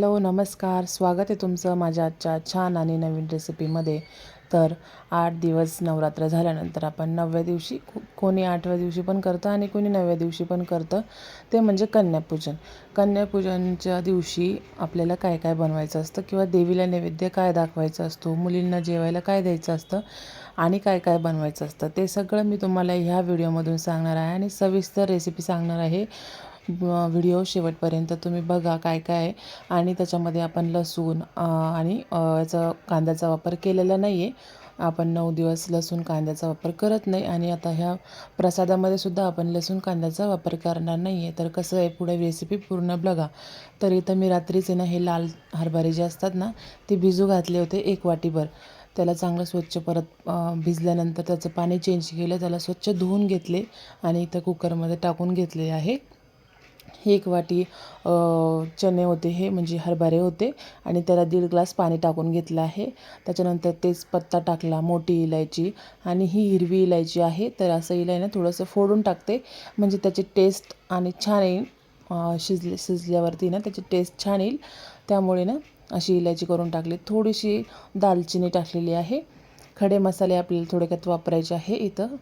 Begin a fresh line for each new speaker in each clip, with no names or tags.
Hello नमस्कार. स्वागत आहे तुमचं माझ्या आजच्या छान आणि नवीन रेसिपीमध्ये. तर आठ दिवस नवरात्र झाल्यानंतर आपण नवव्या दिवशी कोणी आठव्या दिवशी पण करतं आणि कोणी नवव्या दिवशी पण करतं. ते म्हणजे कन्यापूजन. कन्यापूजनच्या दिवशी आपल्याला काय काय बनवायचं असतं किंवा देवीला नैवेद्य काय दाखवायचं असतो मुलींना जेवायला काय द्यायचं असतं आणि काय काय बनवायचं असतं ते सगळं मी तुम्हाला ह्या व्हिडिओमधून सांगणार आहे आणि सविस्तर रेसिपी सांगणार आहे. व्हिडिओ शेवटपर्यंत तुम्ही बघा काय काय आहे. आणि त्याच्यामध्ये आपण लसूण आणि याचा कांद्याचा वापर केलेला नाही आहे आपण नऊ दिवस लसूण कांद्याचा वापर करत नाही. आणि आता ह्या प्रसादामध्ये सुद्धा आपण लसूण कांद्याचा वापर करणार नाही आहे तर कसं आहे पुढे रेसिपी पूर्ण बघा. तर इथं मी रात्रीच आहे ना हे लाल हरभरे जे असतात ना ते भिजू घातले होते एक वाटीभर. त्याला चांगलं स्वच्छ परत भिजल्यानंतर त्याचं पाणी चेंज केलं. त्याला स्वच्छ धुवून घेतले. आणि इथं कुकरमध्ये टाकून घेतले आहे. एक वाटी चणे होते हे म्हणजे हरभरे होते आणि त्याला दीड ग्लास पाणी टाकून घेतलं आहे. त्याच्यानंतर तेजपत्ता टाकला मोठी इलायची आणि ही हिरवी इलायची आहे. तर असं इलाय ना थोडंसं फोडून टाकते. म्हणजे त्याची टेस्ट आणि छान येईल. शिजले शिजल्यावरती ना त्याची टेस्ट छान येईल. त्यामुळे ना अशी इलायची करून टाकली. थोडीशी दालचिनी टाकलेली आहे. खडे मसाले आपल्याला थोडक्यात वापरायचे आहे इथं.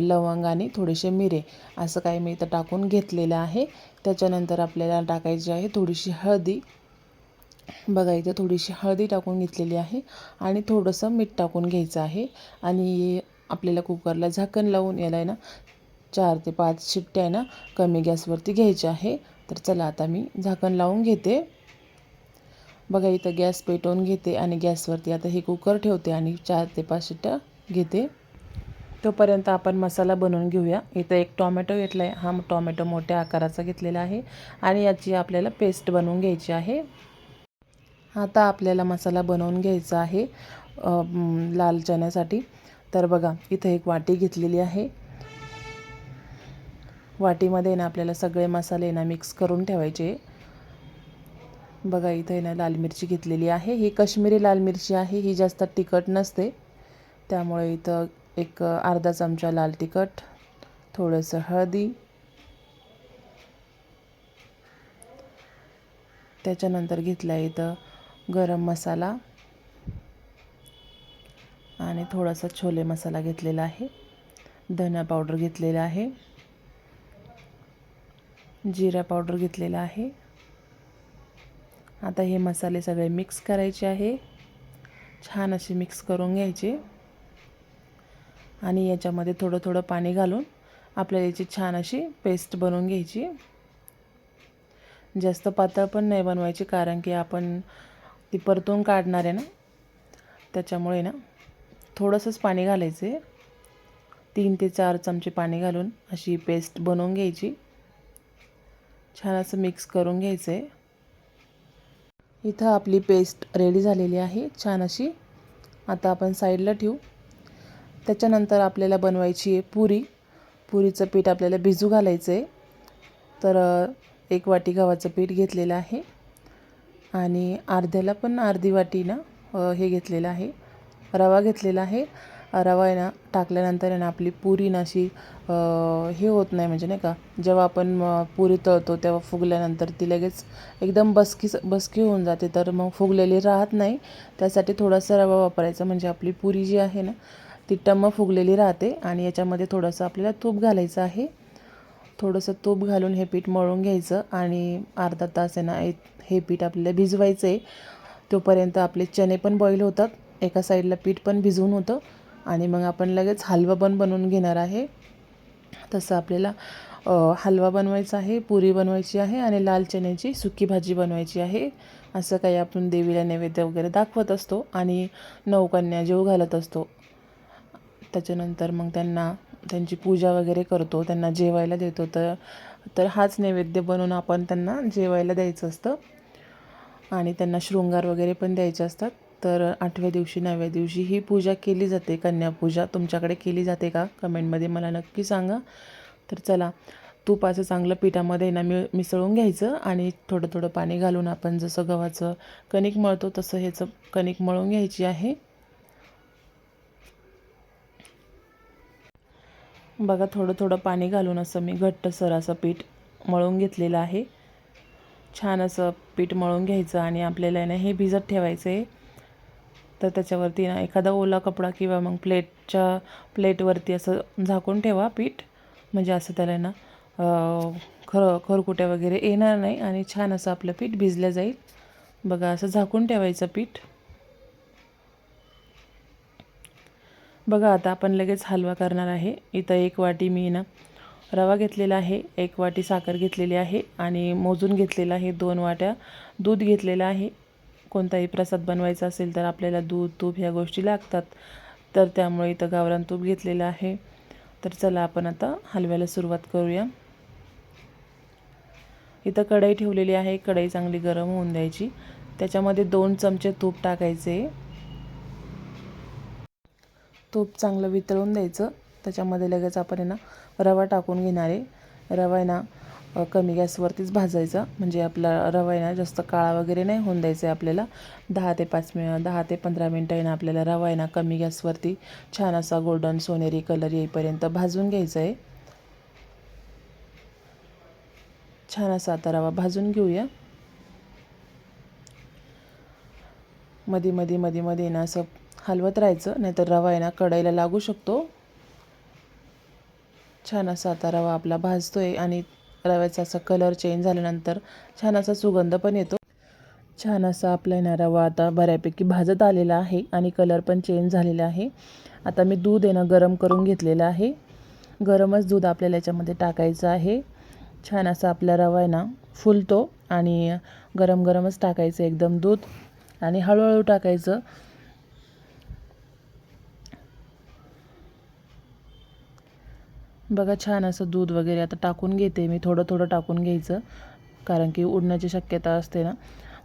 लवंग आणि थोडेसे मिरे असं काही मी इथं टाकून घेतलेलं आहे. त्याच्यानंतर आपल्याला टाकायची आहे थोडीशी हळदी. बघा इथं थोडीशी हळदी टाकून घेतलेली आहे आणि थोडंसं मीठ टाकून घ्यायचं आहे. आणि आपल्याला कुकरला झाकण लावून याला आहे ना चार ते पाच शिट्ट्या आहे ना कमी गॅसवरती घ्यायच्या आहे. तर चला आता मी झाकण लावून घेते. बघा इथं गॅस पेटवून घेते आणि गॅसवरती आता हे कुकर ठेवते आणि चार ते पाच शिट्ट्या घेते. तोपर्यंत आपण मसाला बनवून घेऊया. इथं एक टॉमॅटो घेतला आहे हा टॉमॅटो मोठ्या आकाराचा घेतलेला आहे आणि याची आपल्याला पेस्ट बनवून घ्यायची आहे. आता आपल्याला मसाला बनवून घ्यायचा आहे लाल चण्यासाठी. तर बघा इथं एक वाटी घेतलेली आहे. वाटीमध्ये ना आपल्याला सगळे मसाले ना मिक्स करून ठेवायचे. बघा इथं आहे ना लाल मिरची घेतलेली आहे. ही काश्मीरी लाल मिरची आहे. ही जास्त तिखट नसते. त्यामुळे इथं एक अर्धा चमचा लाल तिखट थोडंसं हळदी. त्याच्यानंतर घेतला आहे इथं गरम मसाला आणि थोडासा छोले मसाला घेतलेला आहे. धना पावडर घेतलेला आहे. जिरा पावडर घेतलेला आहे. आता हे मसाले सगळे मिक्स करायचे आहे. छान असे मिक्स करून घ्यायचे. आणि याच्यामध्ये थोडं थोडं पाणी घालून आपल्याला याची छान अशी पेस्ट बनवून घ्यायची. जास्त पातळ पण नाही बनवायची कारण की आपण ती परतून काढणार आहे ना त्याच्यामुळे ना थोडंसंच पाणी घालायचं. आहे तीन ते चार चमचे पाणी घालून अशी पेस्ट बनवून घ्यायची. छान असं मिक्स करून घ्यायचं. आहे इथं आपली पेस्ट रेडी झालेली आहे. छान अशी. आता आपण साईडला ठेवू. त्याच्यानंतर आपल्याला बनवायची आहे पुरी. पुरीचं पीठ आपल्याला भिजू घालायचं आहे. तर एक वाटी गव्हाचं पीठ घेतलेलं आहे. आणि अर्ध्याला पण अर्धी वाटी ना हे घेतलेलं आहे. रवा घेतलेला आहे. रवा आहे ना टाकल्यानंतर आहे ना आपली पुरी ना अशी हे होत नाही म्हणजे नाही का जेव्हा आपण पुरी तळतो तेव्हा फुगल्यानंतर ती लगेच एकदम बसकी बसकी होऊन जाते. तर मग फुगलेली राहत नाही. त्यासाठी थोडासा रवा वापरायचा. म्हणजे आपली पुरी जी आहे ना ती टम्म फुगलेली राहते आणि याच्यामध्ये थोडंसं आपल्याला तूप घालायचं आहे. थोडंसं तूप घालून हे पीठ मळून घ्यायचं आणि अर्धा तास आहे ना हे- हे पीठ आपल्याला भिजवायचं आहे तोपर्यंत आपले चणे पण बॉईल होतात. एका साईडला पीठ पण भिजवून होतं आणि मग आपण लगेच हलवा पण बनवून घेणार आहे. तसं आपल्याला हलवा बनवायचा आहे पुरी बनवायची आहे आणि लाल चण्याची सुकी भाजी बनवायची आहे. असं काही आपण देवीला नैवेद्य वगैरे दाखवत असतो आणि नवकन्या जेव घालत असतो. त्याच्यानंतर मग त्यांना त्यांची पूजा वगैरे करतो त्यांना जेवायला देतो. तर तर हाच नैवेद्य बनवून आपण त्यांना जेवायला द्यायचं असतं. आणि त्यांना शृंगार वगैरे पण द्यायचे असतात. तर आठव्या दिवशी नवव्या दिवशी ही पूजा केली जाते. कन्यापूजा तुमच्याकडे केली जाते का? कमेंटमध्ये मला नक्की सांगा. तर चला तुपाचं चांगलं पिठामध्ये ना मि मिसळून घ्यायचं आणि थोडं थोडं पाणी घालून आपण जसं गव्हाचं कणिक मळतो तसं ह्याचं कणिक मळून घ्यायची आहे. बघा थोडं थोडं पाणी घालून असं मी घट्टसर असं पीठ मळून घेतलेलं आहे. छान असं पीठ मळून घ्यायचं आणि आपल्याला आहे ना हे भिजत ठेवायचं आहे. तर त्याच्यावरती ना एखादा ओला कपडा किंवा मग प्लेटच्या प्लेटवरती असं झाकून ठेवा पीठ. म्हणजे असं त्याला ना खर खरकुट्या वगैरे येणार नाही आणि छान असं आपलं पीठ भिजलं जाईल. बघा असं झाकून ठेवायचं पीठ. बघा आता आपण लगेच हलवा करणार आहे. इथं एक वाटी मी ना रवा घेतलेला आहे एक वाटी साखर घेतलेली आहे आणि मोजून घेतलेला आहे दोन वाट्या दूध घेतलेलं आहे. कोणताही प्रसाद बनवायचा असेल तर आपल्याला दूध तूप ह्या गोष्टी लागतात. तर त्यामुळे इथं गावरान तूप घेतलेलं आहे. तर चला आपण आता हलव्याला सुरुवात करूया. इथं कढई ठेवलेली आहे कढई चांगली गरम होऊन द्यायची. त्याच्यामध्ये दोन चमचे तूप टाकायचे. तूप चांगलं वितळून द्यायचं. त्याच्यामध्ये लगेच आपण आहे ना रवा टाकून घेणार आहे. रवा आहे ना कमी गॅसवरतीच भाजायचा. म्हणजे आपला रवा आहे ना जास्त काळा वगैरे नाही होऊन द्यायचा आहे आपल्याला. दहा ते पाच मि दहा ते पंधरा मिनटं आहे ना आपल्याला रवा आहे ना कमी गॅसवरती छान असा गोल्डन सोनेरी कलर येईपर्यंत भाजून घ्यायचा आहे. छान असा आता रवा भाजून घेऊया. मध्ये मध्ये मध्ये मध्ये ना असं हलवत राहायचं नाहीतर रवा आहे ना कढईला लागू शकतो. छान असा आता रवा आपला भाजतोय आणि रव्याचा असा कलर चेंज झाल्यानंतर छान असा सुगंध पण येतो. छान असा आपला ना रवा आता बऱ्यापैकी भाजत आलेला आहे आणि कलर पण चेंज झालेला आहे. आता मी दूध आहे ना गरम करून घेतलेलं आहे. गरमच दूध आपल्याला याच्यामध्ये टाकायचं आहे. छान असा आपला रवा आहे ना फुलतो आणि गरम गरमच टाकायचं एकदम दूध आणि हळूहळू टाकायचं. बघा छान असं दूध वगैरे आता टाकून घेते मी. थोडं थोडं टाकून घ्यायचं. कारण की उडण्याची शक्यता असते ना.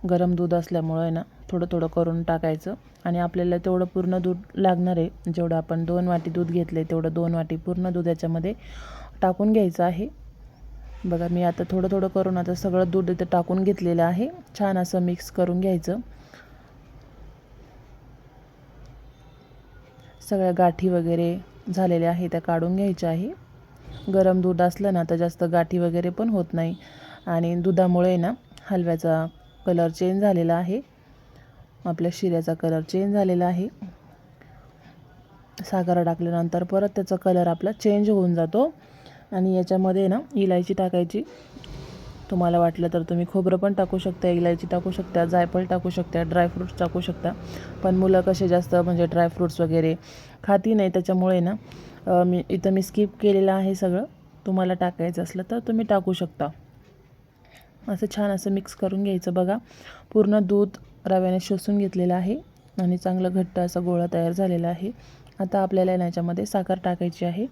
गरम दूध असल्यामुळं आहे ना थोडं थोडं करून टाकायचं. आणि आपल्याला तेवढं पूर्ण दूध लागणार आहे. जेवढं आपण दोन वाटी दूध घेतलं आहे तेवढं दोन वाटी पूर्ण दूध याच्यामध्ये टाकून घ्यायचं आहे. बघा मी आता थोडं थोडं करून आता सगळं दूध इथं टाकून घेतलेलं आहे. छान असं मिक्स करून घ्यायचं. सगळ्या गाठी वगैरे झालेल्या आहे त्या काढून घ्यायच्या आहे. गरम दूध असलं ना तर जास्त गाठी वगैरे पण होत नाही. आणि दुधामुळे ना हलव्याचा कलर चेंज झालेला आहे. आपल्या शिऱ्याचा कलर चेंज झालेला आहे. साखर टाकल्यानंतर परत त्याचा कलर आपला चेंज होऊन जातो. आणि याच्यामध्ये ना इलायची टाकायची. तुम्हाला वाटलं तर तुम्ही खोबरं पण टाकू शकता इलायची टाकू शकता जायफळ टाकू शकता ड्रायफ्रूट्स टाकू शकता. पण मुलं कसे जास्त म्हणजे ड्रायफ्रूट्स वगैरे खाती नाही त्याच्यामुळे ना मी इथं मी स्किप केलेलं आहे सगळं. तुम्हाला टाकायचं असलं तर तुम्ही टाकू शकता. असं छान असं मिक्स करून घ्यायचं बघा. पूर्ण दूध रव्याने शोषून घेतलेलं आहे आणि चांगलं घट्ट असा गोळा तयार झालेला आहे. आता आपल्याला ना याच्यामध्ये साखर टाकायची आहे.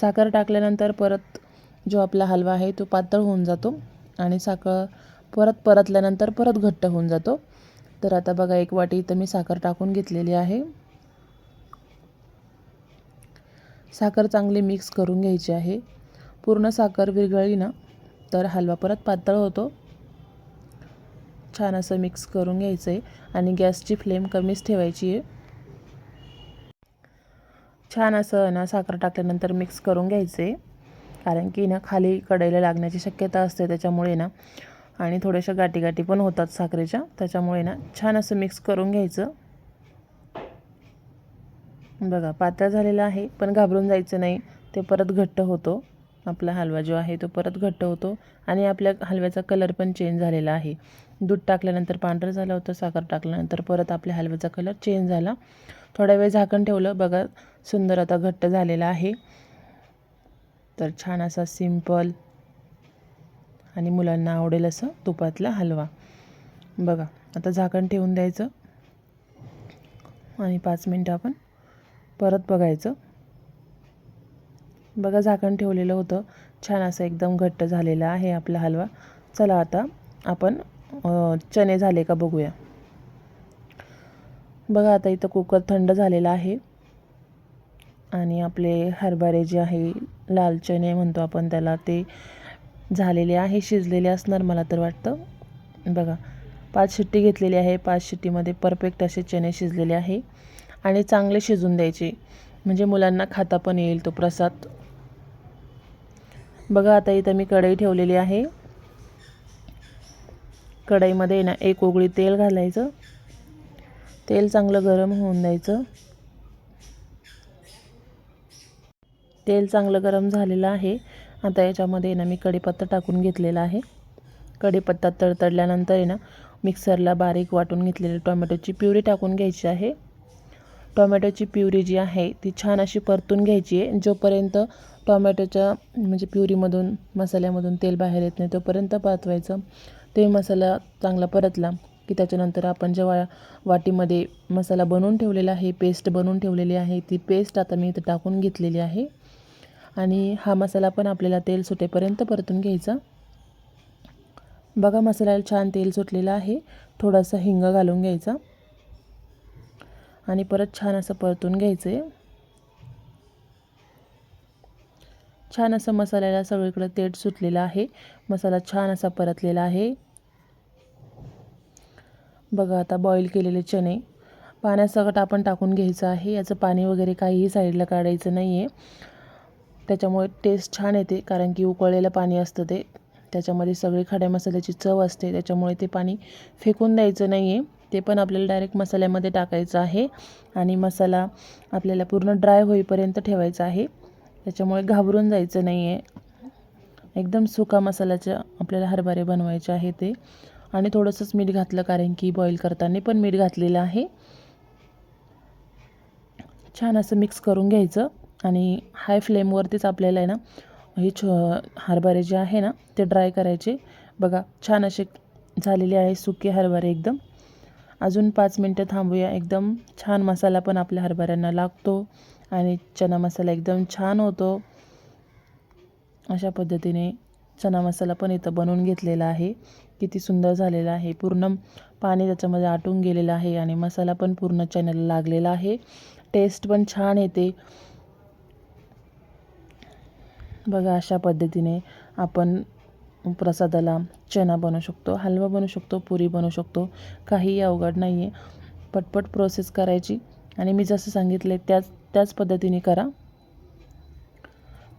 साखर टाकल्यानंतर परत जो आपला हलवा आहे तो पातळ होऊन जातो. आणि साखर परत परतल्यानंतर परत घट्ट होऊन जातो. तर आता बघा एक वाटी इथं मी साखर टाकून घेतलेली आहे. साखर चांगली मिक्स करून घ्यायची आहे. पूर्ण साखर विरघळली ना तर हलवा परत पातळ होतो. छान असं मिक्स करून घ्यायचं आहे आणि गॅसची फ्लेम कमीच ठेवायची आहे. छान असं ना साखर टाकल्यानंतर मिक्स करून घ्यायचं आहे कारण की ना खाली कढईला लागण्याची शक्यता असते त्याच्यामुळे ना. आणि थोड्याशा गाठी गाठी पण होतात साखरेच्या. त्याच्यामुळे ना छान असं मिक्स करून घ्यायचं. बघा पातळ झालेला आहे पण घाबरून जायचं नाही. ते परत घट्ट होतो. आपला हलवा जो आहे तो परत घट्ट होतो. आणि आपल्या हलव्याचा कलर पण चेंज झालेला आहे. दूध टाकल्यानंतर पांढरं झालं होतं साखर टाकल्यानंतर परत आपल्या हलव्याचा कलर चेंज झाला. थोडा वेळ झाकण ठेवलं. बघा सुंदर आता घट्ट झालेला आहे. तर छान असा सिंपल आणि मुलांना आवडेल असं तुपातला हलवा. बघा आता झाकण ठेवून द्यायचं. आणि पाच मिनटं आपण परत बघायचं. बघा झाकण ठेवलेलं होतं. छान असं एकदम घट्ट झालेला आहे आपला हलवा. चला आता आपण चणे झाले का बघूया. बघा आता इथं कुकर थंड झालेला आहे. आणि आपले हरभरे जे आहे लाल चणे म्हणतो आपण त्याला ते झालेले आहे शिजलेले असणार मला तर वाटतं. बघा पाच शिट्टी घेतलेली आहे पाच शिट्टीमध्ये परफेक्ट असे चणे शिजलेले आहे आणि चांगले शिजून द्यायचे. म्हणजे मुलांना खाता पण येईल तो प्रसाद. बघा आता इथं मी कढई ठेवलेली आहे. कढईमध्ये ना एक उगळी तेल घालायचं. तेल चांगलं गरम होऊन द्यायचं. तेल चांगलं गरम झालेलं आहे. आता याच्यामध्ये ना मी कढीपत्ता टाकून घेतलेला आहे. कढीपत्ता तडतडल्यानंतर आहे ना मिक्सरला बारीक वाटून घेतलेली टोमॅटोची प्युरी टाकून घ्यायची आहे. टोमॅटोची प्युरी जी आहे ती छान अशी परतून घ्यायची आहे. जोपर्यंत टोमॅटोच्या म्हणजे प्युरीमधून मसाल्यामधून तेल बाहेर येत नाही तोपर्यंत परतवायचं. ते मसाला चांगला परतला की त्याच्यानंतर आपण जेव्हा वाटीमध्ये मसाला बनवून ठेवलेला आहे पेस्ट बनवून ठेवलेली आहे ती पेस्ट आता मी इथं टाकून घेतलेली आहे. आणि हा मसाला पण आपल्याला तेल सुटेपर्यंत परतून घ्यायचा. बघा मसाल्याला छान तेल सुटलेलं आहे. थोडासा हिंग घालून घ्यायचा. आणि परत छान असं परतून घ्यायचं आहे छान असं मसाल्याला सगळीकडे तेट सुटलेलं आहे. मसाला छान असा परतलेला आहे. बघा आता बॉईल केलेले चणे. पाण्यासकट आपण टाकून घ्यायचं आहे. याचं पाणी वगैरे काहीही साईडला काढायचं नाही आहे त्याच्यामुळे टेस्ट छान येते कारण की उकळलेलं पाणी असतं ते. त्याच्यामध्ये सगळी खड्या मसाल्याची चव असते त्याच्यामुळे ते पाणी फेकून द्यायचं नाही आहे ते पण आपल्याला डायरेक्ट मसाल्यामध्ये टाकायचं आहे आणि मसाला आपल्याला पूर्ण ड्राय होईपर्यंत ठेवायचा आहे. त्याच्यामुळे घाबरून जायचं नाही आहे एकदम सुका मसाल्याचं आपल्याला हरभरे बनवायचे आहे ते. आणि थोडंसंच मीठ घातलं कारण की बॉईल करताना पण मीठ घातलेलं आहे. छान असं मिक्स करून घ्यायचं. आणि हाय फ्लेमवरतीच आपल्याला आहे ना हे छ हरभरे जे आहे ना ते ड्राय करायचे. बघा छान असे झालेले आहे सुके हरभरे एकदम. अजून पाच मिनटं थांबूया. एकदम छान मसाला पण आपल्या हरभऱ्यांना लागतो आणि चना मसाला एकदम छान होतो. अशा पद्धतीने चना मसाला पण इथं बनवून घेतलेला आहे. किती सुंदर झालेला आहे. पूर्ण पाणी त्याच्यामध्ये आटून गेलेलं आहे आणि मसाला पण पूर्ण चण्याला लागलेला आहे. टेस्ट पण छान येते. बघा अशा पद्धतीने आपण प्रसादाला चना बनवू शकतो हलवा बनवू शकतो पुरी बनवू शकतो. काहीही अवघड नाही आहे पटपट प्रोसेस करायची. आणि मी जसं सांगितले त्याच त्याच पद्धतीने करा.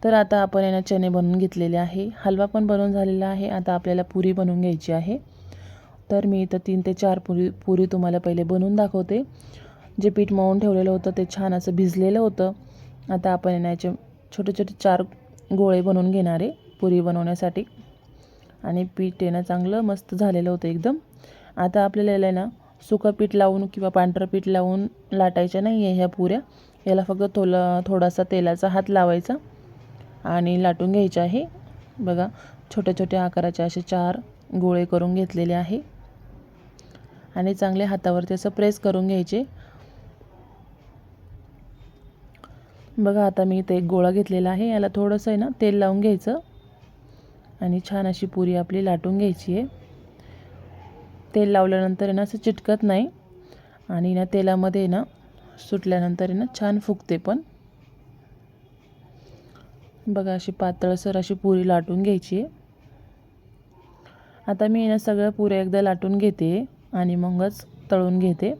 तर आता आपण यांना चणे बनवून घेतलेले आहे. हलवा पण बनवून झालेला आहे. आता आपल्याला पुरी बनवून घ्यायची आहे. तर मी इथं तीन ते चार पुरी पुरी तुम्हाला पहिले बनवून दाखवते. जे पीठ मळून ठेवलेलं होतं ते छान असं भिजलेलं होतं. आता आपण यांना याचे छोटे छोटे चार गोळे बनवून घेणारे पुरी बनवण्यासाठी. आणि पीठ येणं चांगलं मस्त झालेलं होतं एकदम. आता आपल्याला याला ना सुकं पीठ लावून किंवा पांढरं पीठ लावून लाटायच्या नाही आहे ह्या पुऱ्या. याला फक्त थोला थोडासा तेलाचा हात लावायचा आणि लाटून घ्यायचे आहे. बघा छोट्या छोट्या आकाराचे असे चार गोळे करून घेतलेले आहे. आणि चांगले हातावरती असं प्रेस करून घ्यायचे. बघा आता मी इथे एक गोळा घेतलेला आहे. याला थोडंसं आहे ना तेल लावून घ्यायचं. आणि छान अशी पुरी आपली लाटून घ्यायची आहे. तेल लावल्यानंतर आहे ना असं चिटकत नाही. आणि ना तेलामध्ये ना सुटल्यानंतर आहे ना छान फुगते पण. बघा अशी पातळसर अशी पुरी लाटून घ्यायची आहे. आता मी ना सगळ्या पुऱ्या एकदा लाटून घेते आणि मगच तळून घेते.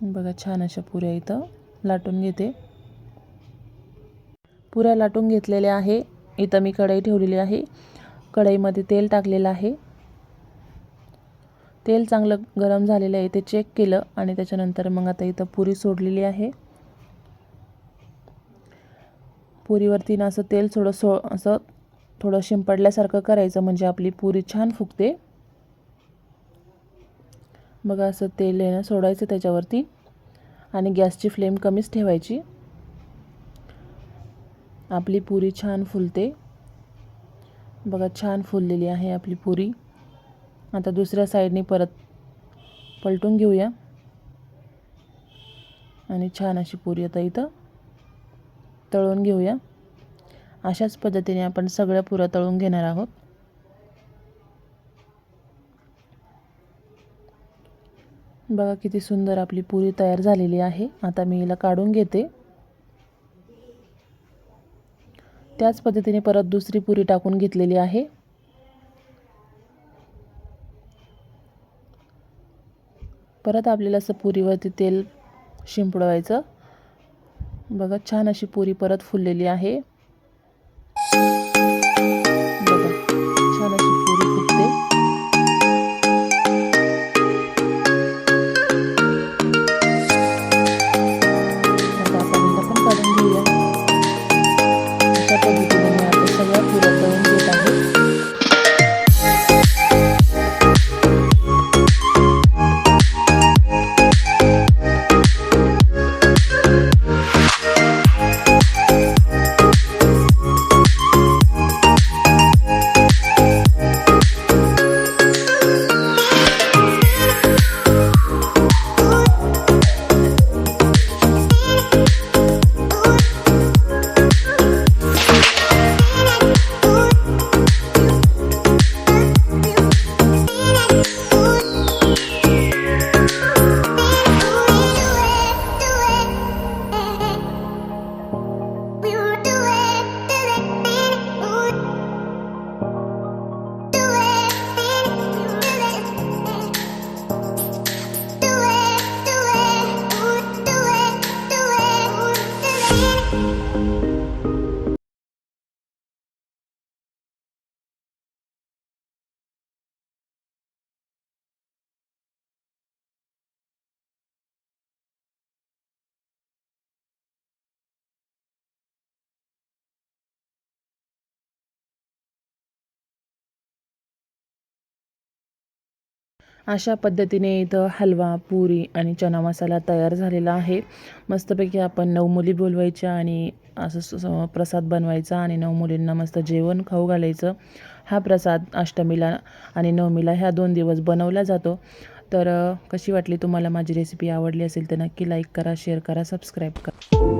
बघा छान अशा पुऱ्या इथं लाटून घेते. पुऱ्या लाटून घेतलेल्या आहे. इथं मी कढई ठेवलेली आहे. कढईमध्ये तेल टाकलेलं आहे. तेल चांगलं गरम झालेलं आहे. ते चेक केलं आणि त्याच्यानंतर मग आता इथं पुरी सोडलेली आहे. पुरीवरती ना असं तेल थोडं सो असं थोडं शिंपडल्यासारखं करायचं म्हणजे आपली पुरी छान फुगते. बघा असं तेल आहे ना सोडायचं त्याच्यावरती. आणि गॅसची फ्लेम कमीच ठेवायची. आपली पुरी छान फुलते. बघा छान फुललेली आहे आपली पुरी. आता दुसऱ्या साईडने परत पलटून घेऊया. आणि छान अशी पुरी आता इथं तळून घेऊया. अशाच पद्धतीने आपण सगळ्या पुऱ्या तळून घेणार आहोत. बघा किती सुंदर आपली पुरी तयार झालेली आहे. आता मी हिला काढून घेते. त्याच पद्धतीने परत दुसरी पुरी टाकून घेतलेली आहे. परत आपल्याला असं पुरीवरती तेल शिंपडवायचं. बघा छान अशी पुरी परत फुललेली आहे. अशा पद्धतीने इथं हलवा पुरी आणि चना मसाला तयार झालेला आहे. मस्तपैकी आपण नऊ मुली बोलवायच्या आणि असं प्रसाद बनवायचा आणि नऊ मुलींना मस्त जेवण खाऊ घालायचं. हा प्रसाद अष्टमीला आणि नवमीला ह्या दोन दिवस बनवला जातो. तर कशी वाटली तुम्हाला माझी रेसिपी आवडली असेल तर नक्की लाईक करा शेअर करा सबस्क्राईब करा.